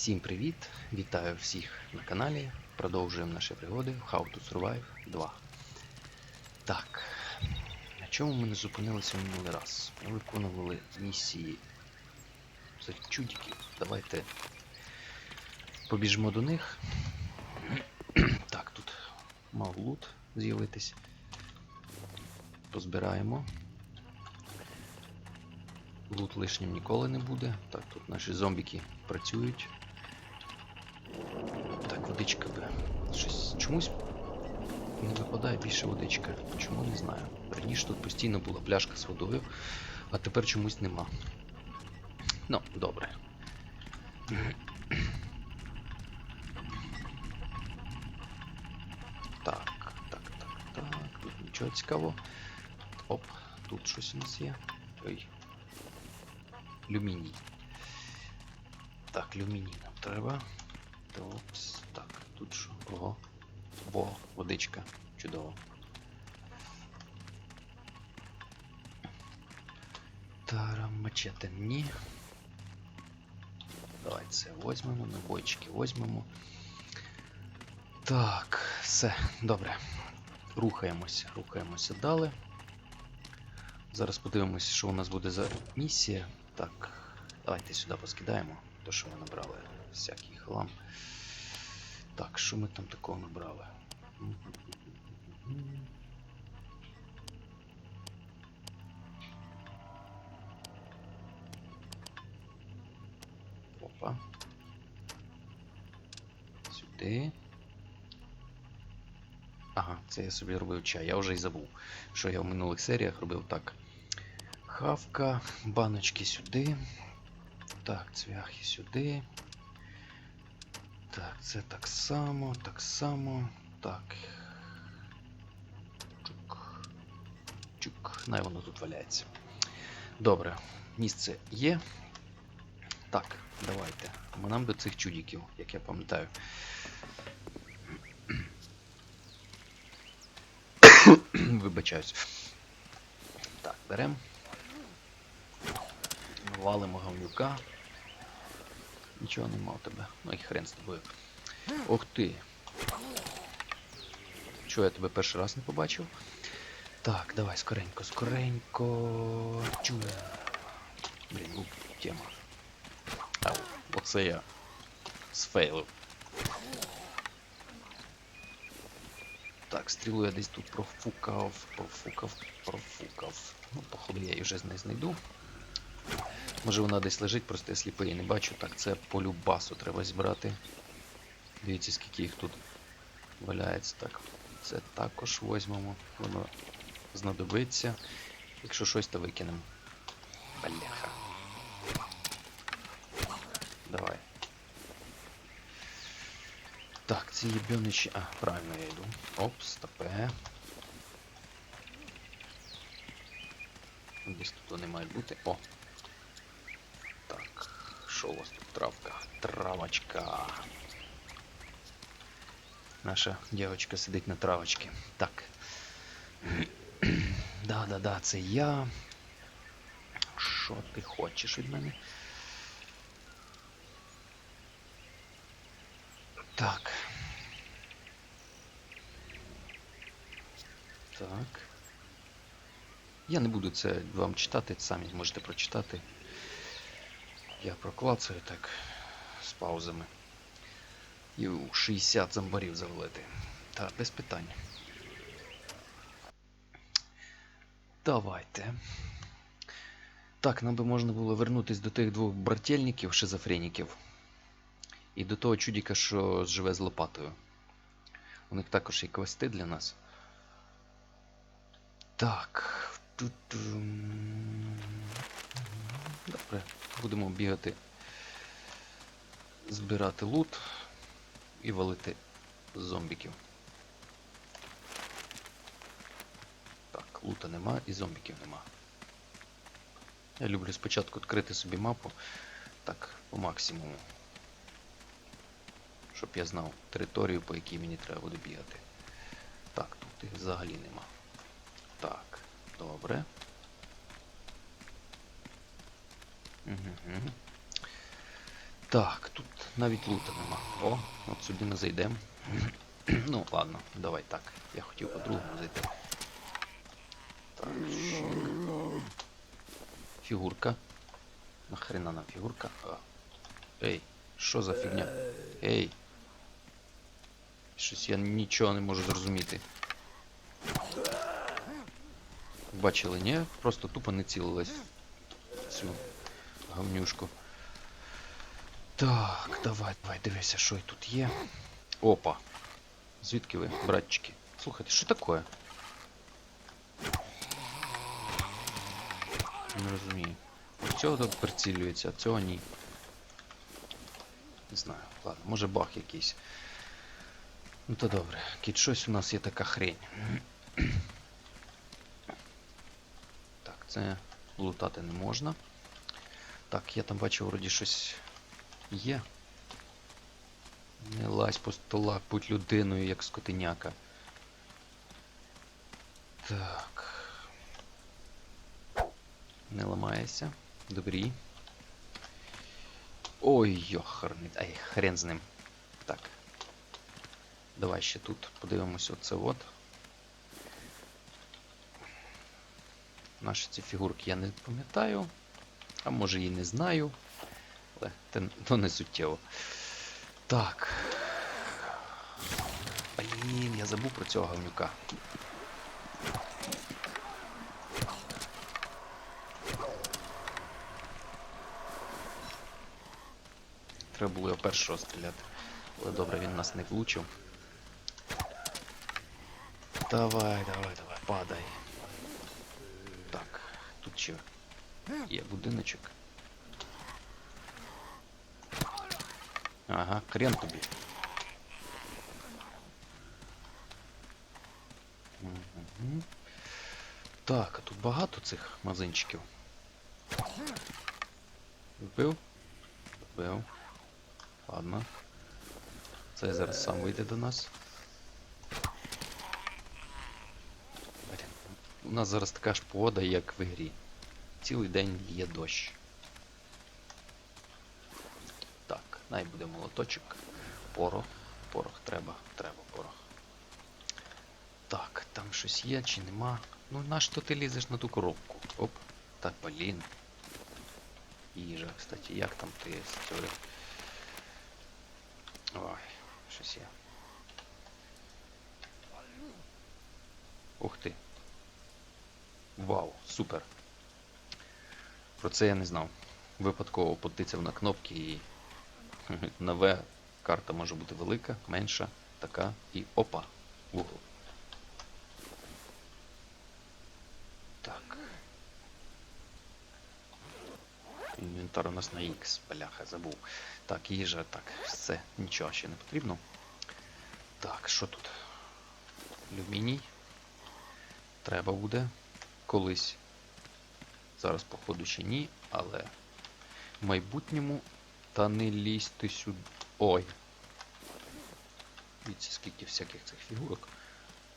Всім привіт! Вітаю всіх на каналі. Продовжуємо наші пригоди в How to Survive 2. Так, на чому ми не зупинилися минулий раз? Ми виконували місії за чудиків. Давайте побіжимо до них. Так, тут мав лут з'явитись. Позбираємо. Лут лишнім ніколи не буде. Так, тут наші зомбіки працюють. Так, водичка би. Щось чомусь не випадає більше водичка. Чому не знаю. Раніше тут постійно була пляшка з водою, а тепер чомусь нема. Ну, добре. Так, так, так, так. Тут нічого цікавого. Оп, тут щось у нас є. Ой. Люміній. Так, люміній нам треба. Опс. Так, тут що? Ого. Во, водичка. Чудово. Тарам мачете ні. Давай це возьмемо, набойчики возьмемо. Так, все, добре. Рухаємося, рухаємося далі. Зараз подивимося, що у нас буде за місія. Так, давайте сюди поскидаємо. То, що ми набрали всякий хлам. Так, що ми там такого набрали? Опа. Сюди. Ага, це я собі робив чай. Я вже й забув, що я в минулих серіях робив так. Хавка, баночки сюди. Так, цвяхи сюди. Так, це так само, так само. Так. Чук. Чук. Най воно тут валяється. Добре, місце є. Так, давайте. Ми нам до цих чудіків, як я пам'ятаю. Вибачаюсь. Так, беремо. Валимо гавнюка. Нічого нема у тебе. Ну і хрен з тобою. Ох ти. Чого я тебе перший раз не побачив? Так, давай скоренько, скоренько. Чу. Блін, ну тема. Ау, оце я сфейлив. Так, стрілу я десь тут профукав, профукав, профукав. Ну, походу я її вже не знайду. Може вона десь лежить, просто я сліпий і не бачу. Так, це по любасу треба зібрати. Дивіться, скільки їх тут валяється. Так, це також возьмемо. Воно знадобиться. Якщо щось, то викинемо. Бляха. Давай. Так, ці єбьоничі... А, правильно я йду. Оп, стопе. Десь тут вони мають бути. О! Так, що у вас тут травка? Травочка. Наша дівчинка сидить на травочці. Так. Да-да-да, це я. Що ти хочеш від мене? Так. Так. Я не буду це вам читати, самі можете прочитати. Я проклацаю так з паузами. І 60 зомбарів завалити. Так, без питань. Давайте. Так, нам би можна було вернутися до тих двох брательників, шизофреніків. І до того чудіка, що живе з лопатою. У них також є квести для нас. Так. Тут. Добре. Будемо бігати. Збирати лут і валити зомбіків. Так, лута нема і зомбіків нема. Я люблю спочатку відкрити собі мапу. Так, по максимуму. Щоб я знав територію, по якій мені треба буде бігати. Так, тут їх взагалі нема. Так, добре. Угу. Так, тут навіть лута нема. О, от сюди не зайдемо. ну, ладно, давай так. Я хотів по-другому зайти. Так, щик. Фігурка. Нахрена нам фігурка? А. Ей, що за фігня? Ей. Щось я нічого не можу зрозуміти. Бачили, ні? Просто тупо не цілилась цю гавнюшку. Так, давай, давай, дивися, що тут є. Опа. Звідки ви, братчики? Слухайте, що таке? Не розумію. Ось Цього тут прицілюється, а цього ні. Не знаю, ладно, може баг якийсь. Ну то добре. Кіт, щось у нас є така хрень. Так, це лутати не можна. Так, я там бачу, вроді щось є. Не лазь по столах, будь людиною, як скотиняка. Так. Не ламається. Добрі. Ой, йохарний. Ай, хрен з ним. Так. Давай ще тут подивимось оце от. Наші ці фігурки я не пам'ятаю. А може і не знаю. Але це то не суттєво. Так. Блін, я забув про цього говнюка. Треба було його першого стріляти. Але добре, він нас не влучив. Давай, давай, давай, падай. Так, тут ще є будиночок. Ага, крен тобі. Так, а тут багато цих мазинчиків. Вбив? Вбив. Ладно. Це зараз сам вийде до нас. У нас зараз така ж погода, як в ігрі. Цілий день є дощ. Так, най буде молоточок. Порох. Порох треба, треба порох. Так, там щось є чи нема. Ну на що ти лізеш на ту коробку? Оп. Так, блін. Їжа, кстати, як там ти цією... Ой, щось є. Ух ти. Вау, супер. Про це я не знав. Випадково потицяв на кнопки і на В карта може бути велика, менша, така і опа, угол. Так. Інвентар у нас на X, бляха, забув. Так, їжа, так, все, нічого ще не потрібно. Так, що тут? Алюміній. Треба буде колись. Зараз, походу, ще ні, але в майбутньому та не лізьте сюди. Ой. Дивіться, скільки всяких цих фігурок.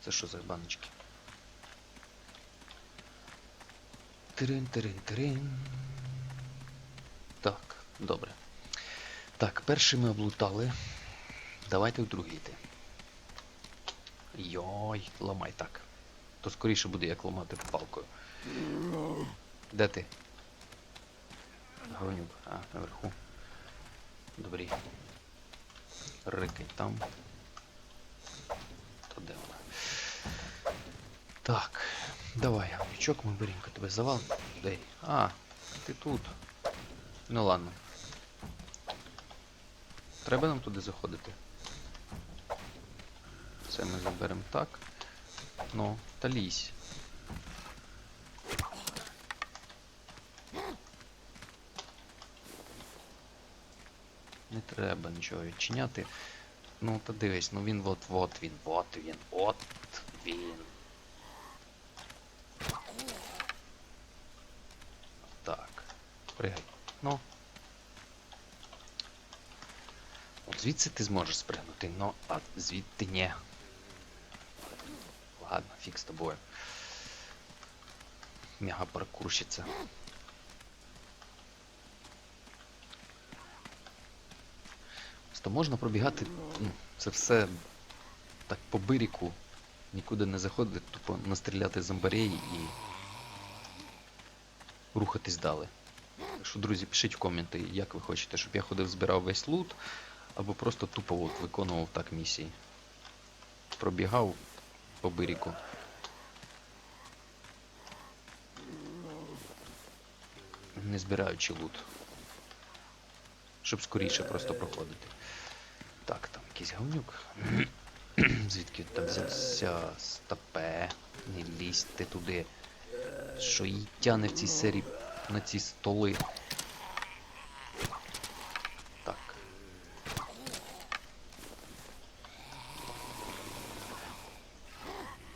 Це що за баночки? Тирин, тирин, тирин. Так, добре. Так, перший ми облутали. Давайте в другий йти. Йой, ламай так. То скоріше буде як ламати палкою. Де ти? Гронюк, а, наверху. Добрі. Рикай там. То де вона? Так. Давай, гавнючок, ми беремо тебе завал. Дай. А, ти тут. Ну ладно. Треба нам туди заходити. Це ми заберемо так. Ну, та лізь. Треба нічого відчиняти. Ну, та дивись, ну він от-от він, от він, от він. Так. Пригай. Ну. От звідси ти зможеш спригнути, ну, а звідти ні. Ладно, фіг з тобою. Мега паркурщиця. Просто можна пробігати, ну, це все так по биріку, нікуди не заходити, тупо настріляти зомбарей і рухатись далі. Так що, друзі, пишіть в коменти, як ви хочете, щоб я ходив, збирав весь лут, або просто тупо от виконував так місії. Пробігав по биріку. Не збираючи лут. Щоб скоріше просто проходити. Так, там якийсь говнюк. Звідки там взявся стопе? Не лізьте туди. Що їй тяне в цій серії на ці столи. Так.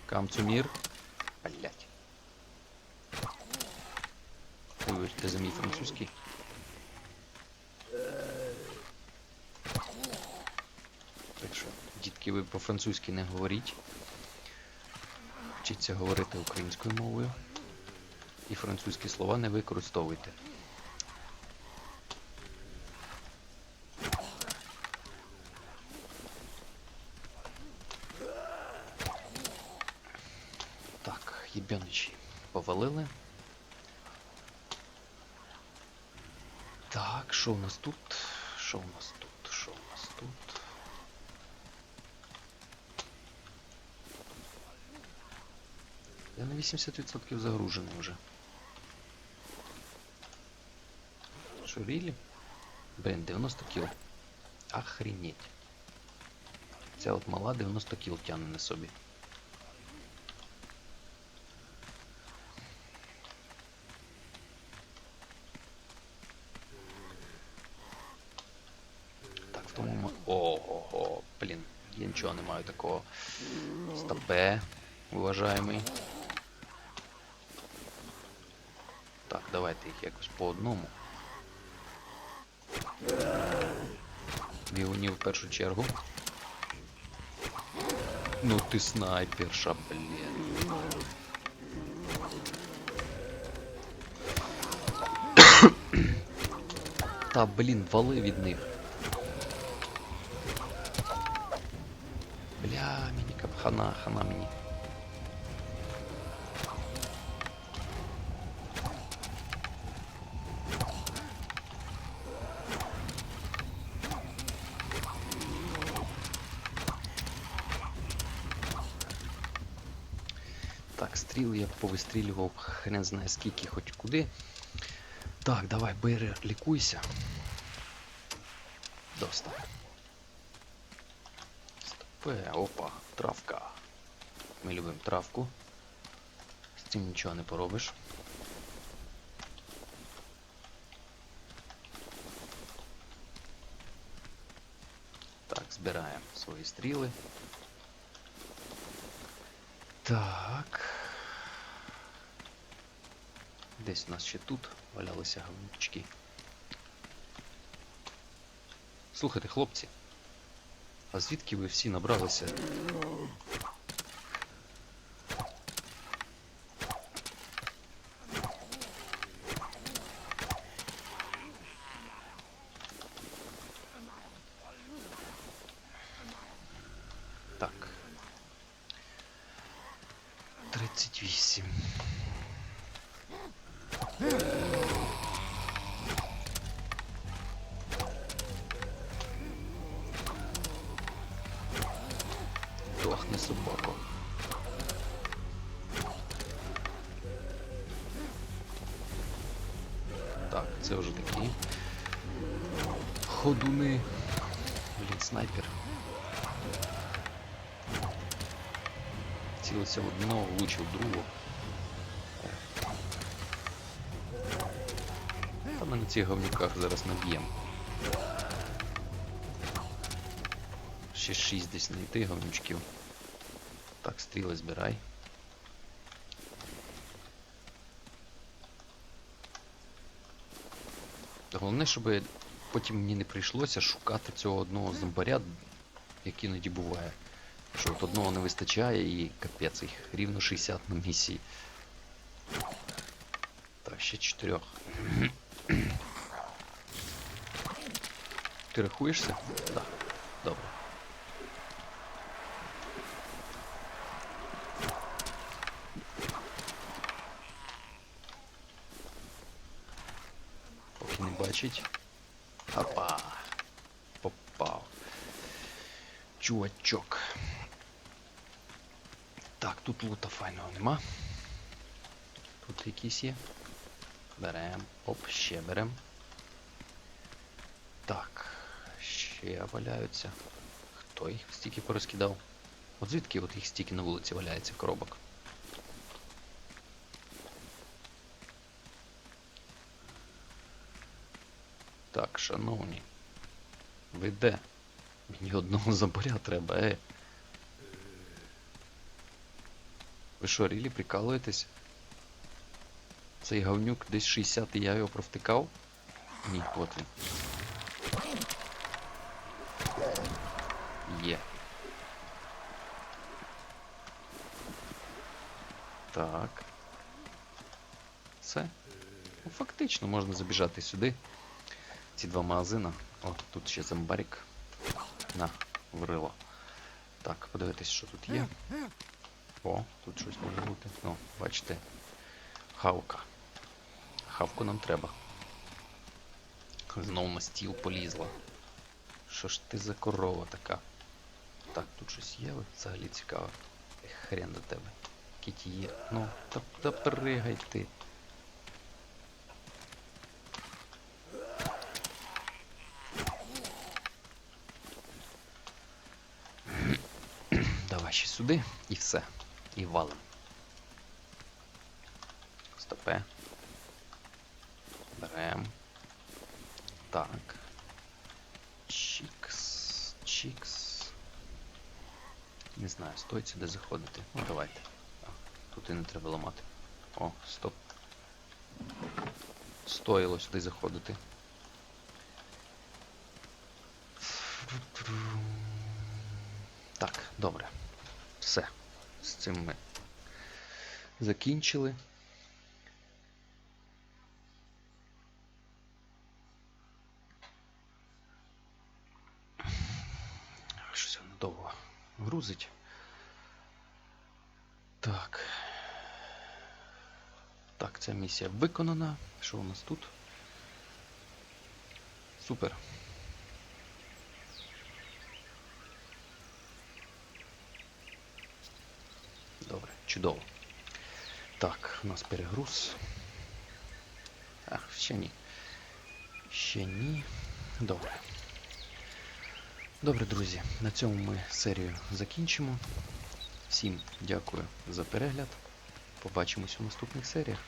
Камцумір. Блять. Вибачте за мій французький. Так що, дітки, ви по-французьки не говоріть. Вчіться говорити українською мовою. І французькі слова не використовуйте. Так, єбяничі повалили. Так, що у нас тут? Що у нас тут? Що у нас тут? Я на 80% загружений вже. Що, рілі? Блін, 90 кіл. Охренеть. Ця от мала 90 кіл тягне на собі. Так, в тому ми... Ого, блін, я нічого не маю такого. Стопе, уважаємий. Так, давайте їх якось по одному. Бігунів в першу чергу. Ну ти снайперша, блін. Та блін, вали від них. Бля, мені кап хана, хана мені. Стріл я повистрілював, хрен знає скільки, хоч куди. Так, давай, бери, лікуйся. Доста. Стопе, опа, травка. Ми любимо травку. З цим нічого не поробиш. Так, збираємо свої стріли. Так. Десь у нас ще тут валялися говнючки. Слухайте, хлопці. А звідки ви всі набралися? Так. 38. Дохни собаку. Так, це вже такі ходуни. Снайпер. Цілився в одного, влучив другого. Та ми на цих говнюках зараз наб'ємо. Ще 6 десь знайти говнючків. Так, стріли збирай. Головне, щоб потім мені не прийшлося шукати цього одного зомбаря, як іноді буває. Що от одного не вистачає і капець їх рівно 60 на місії. Так, ще чотирьох. Ти рахуєшся? Так. Добре. Поки не бачить. Опа. Попав. Чувачок. Так, тут лута файного нема. Тут якісь є. Берем. Оп, ще берем. Так. Ще валяються. Хто їх стільки порозкидав? От звідки от їх стільки на вулиці валяється коробок? Так, шановні. Ви де? Мені одного заборя треба, е. Ви що, рілі прикалуєтесь? Цей говнюк десь 60 і я його провтикав? Ні, от він. Є. Так. Все. Ну, фактично можна забіжати сюди. Ці два магазини. О, тут ще зомбарик. На, врило. Так, подивитись, що тут є. О, тут щось може бути. Ну, бачите. Хавка. Хавку нам треба. Знову на стіл полізла. Що ж ти за корова така? Так, тут щось є взагалі цікаве. Ех, Хрен до тебе. Кіті є. Ну, та, та пригай ти. Давай ще сюди і все. І валим. Стопе. Берем. Так. Чікс. Чікс. Не знаю, стоїть сюди заходити. Ну давайте. Тут і не треба ламати. О, стоп. Стоїло сюди заходити. Так, добре. Все. З цим ми закінчили. Щось воно довго грузить. Так. Так, ця місія виконана. Що у нас тут? Супер. Добре, чудово. Так, у нас перегруз. Ах, ще ні. Ще ні. Добре. Добре, друзі, на цьому ми серію закінчимо. Всім дякую за перегляд. Побачимось у наступних серіях.